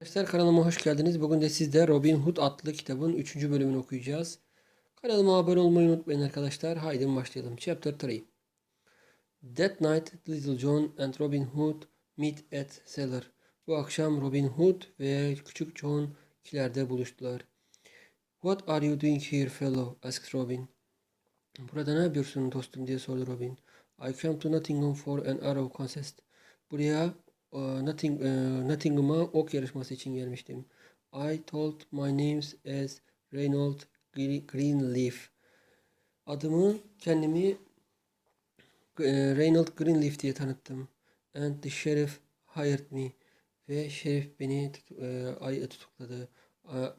Arkadaşlar kanalıma hoş geldiniz. Bugün de sizde Robin Hood adlı kitabın 3. bölümünü okuyacağız. Kanalıma abone olmayı unutmayın arkadaşlar. Haydi başlayalım. Chapter 3 That night Little John and Robin Hood meet at cellar. Bu akşam Robin Hood ve Küçük John kilerde buluştular. What are you doing here fellow? asked Robin. Burada ne yapıyorsun dostum diye sordu Robin. I came to Nottingham for an arrow contest. Buraya Notting, e, Nottingham'a ok yarışması için gelmiştim. I told my names as Reynold Gre- Greenleaf. Adımı kendimi e, Reynold Greenleaf diye tanıttım. And the sheriff hired me. Ve şerif beni e, ay tutukladı.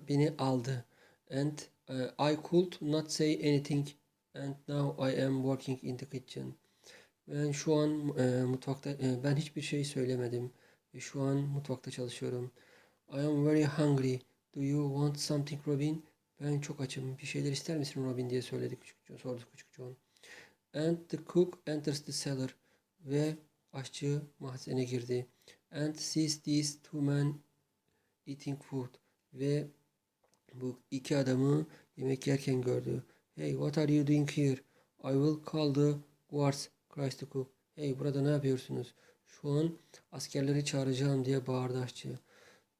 Beni aldı. And e, I could not say anything. And now I am working in the kitchen. Ben şu an e, mutfakta e, ben hiçbir şey söylemedim ve şu an mutfakta çalışıyorum. I am very hungry. Do you want something Robin? Ben çok açım. Bir şeyler ister misin Robin diye söyledi küçük John, sordu küçük John. And the cook enters the cellar ve aşçı mahzene girdi. And sees these two men eating food ve bu iki adamı yemek yerken gördü. Hey, what are you doing here? I will call the guards, cries the cook. Hey, burada ne yapıyorsunuz? Şu an askerleri çağıracağım diye bağırdı aşçı.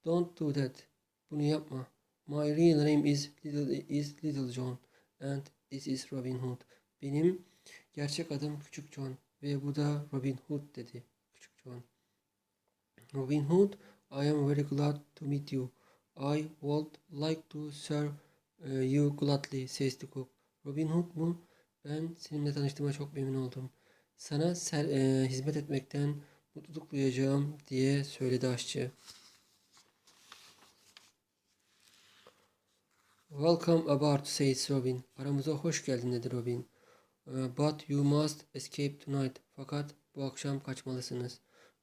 Don't do that. Bunu yapma. My real name is Little, is Little John and this is Robin Hood. Benim gerçek adım Küçük John ve bu da Robin Hood dedi. Küçük John. Robin Hood, I am very glad to meet you. I would like to serve uh, you gladly, says the cook. Robin Hood mu? Ben seninle tanıştığıma çok memnun oldum. Sana ser, e, hizmet etmekten mutluluk duyacağım diye söyledi aşçı. Welcome aboard, says Robin. Aramıza hoş geldin dedi Robin. Uh, but you must escape tonight. Fakat bu akşam kaçmalısınız.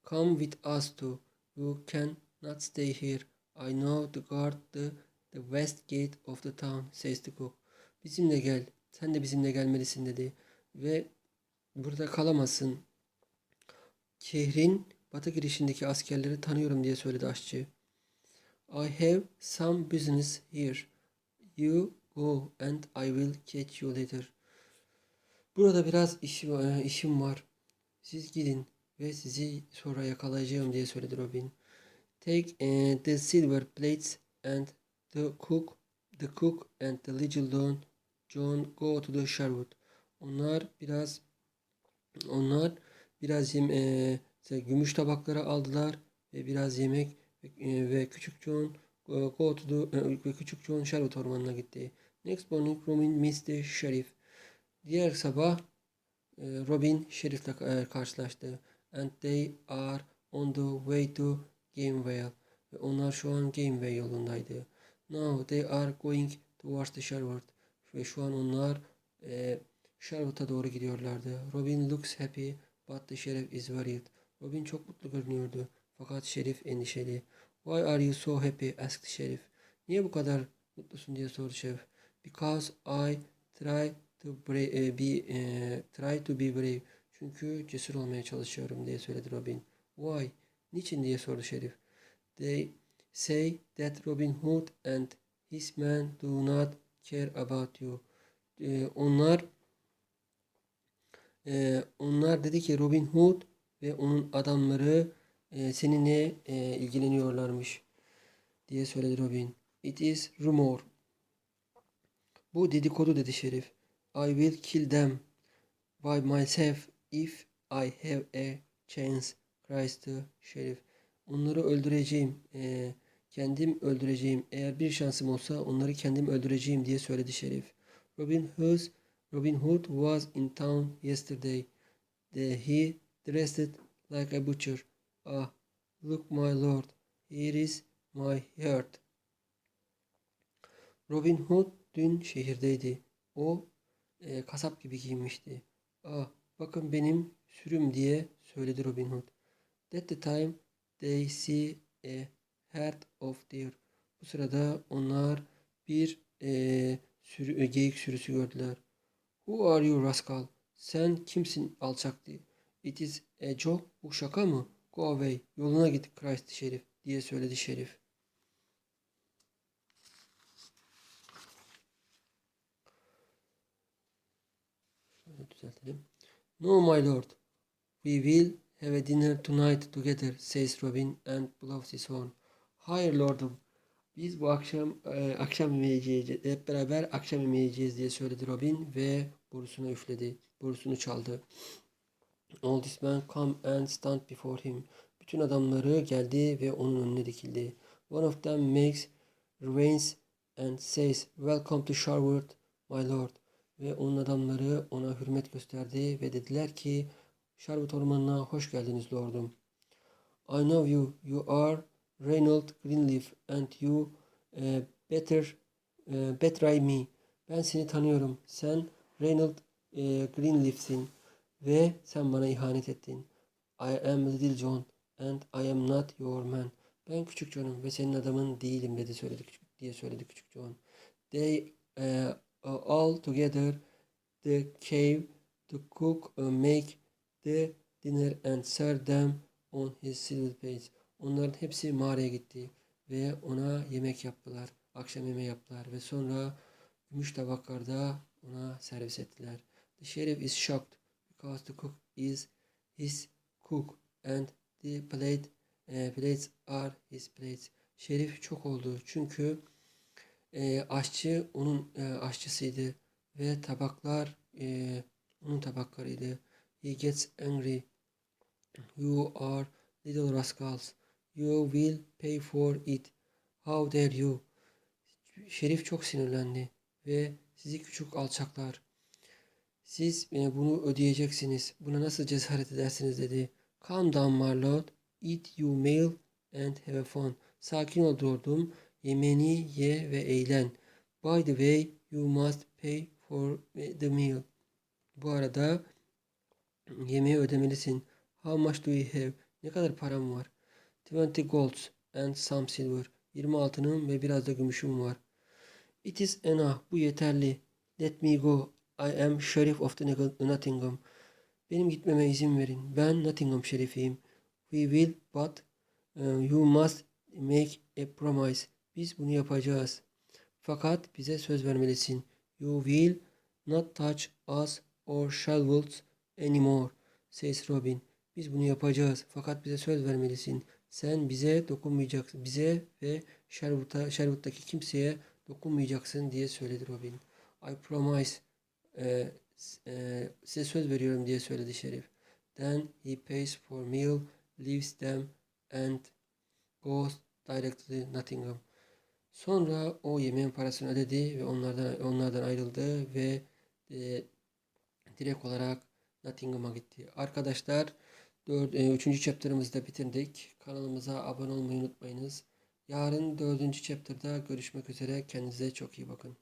Come with us too. You can not stay here. I know the guard the, the west gate of the town, says the cook. Bizimle gel. Sen de bizimle gelmelisin dedi. Ve burada kalamazsın. Şehrin batı girişindeki askerleri tanıyorum diye söyledi aşçı. I have some business here. You go and I will catch you later. Burada biraz işim, e, işim var. Siz gidin ve sizi sonra yakalayacağım diye söyledi Robin. Take eh, the silver plates and the cook, the cook and the little John, John go to the Sherwood. Onlar biraz onlar biraz yem, işte gümüş tabakları aldılar ve biraz yemek eh, ve küçük John go to the eh, ve küçük John Sherwood ormanına gitti. Next morning Robin meets the sheriff. Diğer sabah e, Robin şerifle e, karşılaştı. And they are on the way to Gamevale. Ve onlar şu an Gamevale yolundaydı. Now they are going towards the Sherwood. Ve şu an onlar e, Sherwood'a doğru gidiyorlardı. Robin looks happy but the sheriff is worried. Robin çok mutlu görünüyordu. Fakat şerif endişeli. Why are you so happy? asked sheriff. Niye bu kadar mutlusun diye sordu şerif. Because I try to brave, be eh, try to be brave. Çünkü cesur olmaya çalışıyorum diye söyledi Robin. Why? Niçin diye sordu şerif. They say that Robin Hood and his men do not care about you. Eh, onlar eh, onlar dedi ki Robin Hood ve onun adamları eh, seninle eh, ilgileniyorlarmış diye söyledi Robin. It is rumor. Bu dedikodu dedi şerif. I will kill them by myself if I have a chance, cries the sheriff. Onları öldüreceğim. eee, kendim öldüreceğim. Eğer bir şansım olsa onları kendim öldüreceğim diye söyledi şerif. Robin Hood, Robin Hood was in town yesterday. The, he dressed like a butcher. Ah, look my lord, here is my heart. Robin Hood dün şehirdeydi. O e, kasap gibi giyinmişti. Ah, bakın benim sürüm diye söyledi Robin Hood. At the time they see a herd of deer. Bu sırada onlar bir e, sürü, e, geyik sürüsü gördüler. Who are you rascal? Sen kimsin alçak diye. It is a joke. Bu şaka mı? Go away. Yoluna git Christ şerif diye söyledi şerif. Şöyle düzeltelim. No my lord. We will have a dinner tonight together says Robin and blows his horn. Hayır lordum. Biz bu akşam e, akşam yemeği yiyeceğiz. Hep beraber akşam yemeği yiyeceğiz diye söyledi Robin ve borusuna üfledi. Borusunu çaldı. All this men come and stand before him. Bütün adamları geldi ve onun önüne dikildi. One of them makes reverence and says, Welcome to Sherwood, my lord. Ve onun adamları ona hürmet gösterdi ve dediler ki, Sherwood ormanına hoş geldiniz lordum. I know you. You are Reynold Greenleaf and you eh, better eh, betray me. Ben seni tanıyorum. Sen Reynold eh, Greenleaf'sin ve sen bana ihanet ettin. I am Little John and I am not your man. Ben küçük John'um ve senin adamın değilim dedi söyledi küçük diye söyledi küçük John. They eh, all together the cave to cook uh, make the dinner and serve them on his silver plate. Onların hepsi mağaraya gitti ve ona yemek yaptılar. Akşam yemeği yaptılar ve sonra gümüş tabaklarda ona servis ettiler. The sheriff is shocked because the cook is his cook and the plate eh, plates are his plates. Şerif çok oldu çünkü e, aşçı onun e, aşçısıydı ve tabaklar e, onun tabaklarıydı. He gets angry. You are little rascals. You will pay for it. How dare you? Şerif çok sinirlendi ve sizi küçük alçaklar. Siz bunu ödeyeceksiniz. Buna nasıl cesaret edersiniz dedi. Calm down my lord. Eat your meal and have fun. Sakin ol lordum. Yemeğini ye ve eğlen. By the way, you must pay for the meal. Bu arada yemeği ödemelisin. How much do you have? Ne kadar param var? 20 golds and some silver. 20 altınım ve biraz da gümüşüm var. It is enough. Bu yeterli. Let me go. I am sheriff of the Nottingham. Benim gitmeme izin verin. Ben Nottingham şerifiyim. We will but uh, you must make a promise. Biz bunu yapacağız. Fakat bize söz vermelisin. You will not touch us or shovels anymore, says Robin. Biz bunu yapacağız. Fakat bize söz vermelisin. Sen bize dokunmayacaksın. Bize ve Sherwood'a, Sherwood'daki kimseye dokunmayacaksın diye söyledi Robin. I promise. S- e, size söz veriyorum diye söyledi şerif. Then he pays for meal, leaves them and goes directly Nottingham. Sonra o yemeğin parasını ödedi ve onlardan onlardan ayrıldı ve e, direkt olarak Nottingham'a gitti. Arkadaşlar 4, 3. chapter'ımızı bitirdik. Kanalımıza abone olmayı unutmayınız. Yarın 4. chapter'da görüşmek üzere. Kendinize çok iyi bakın.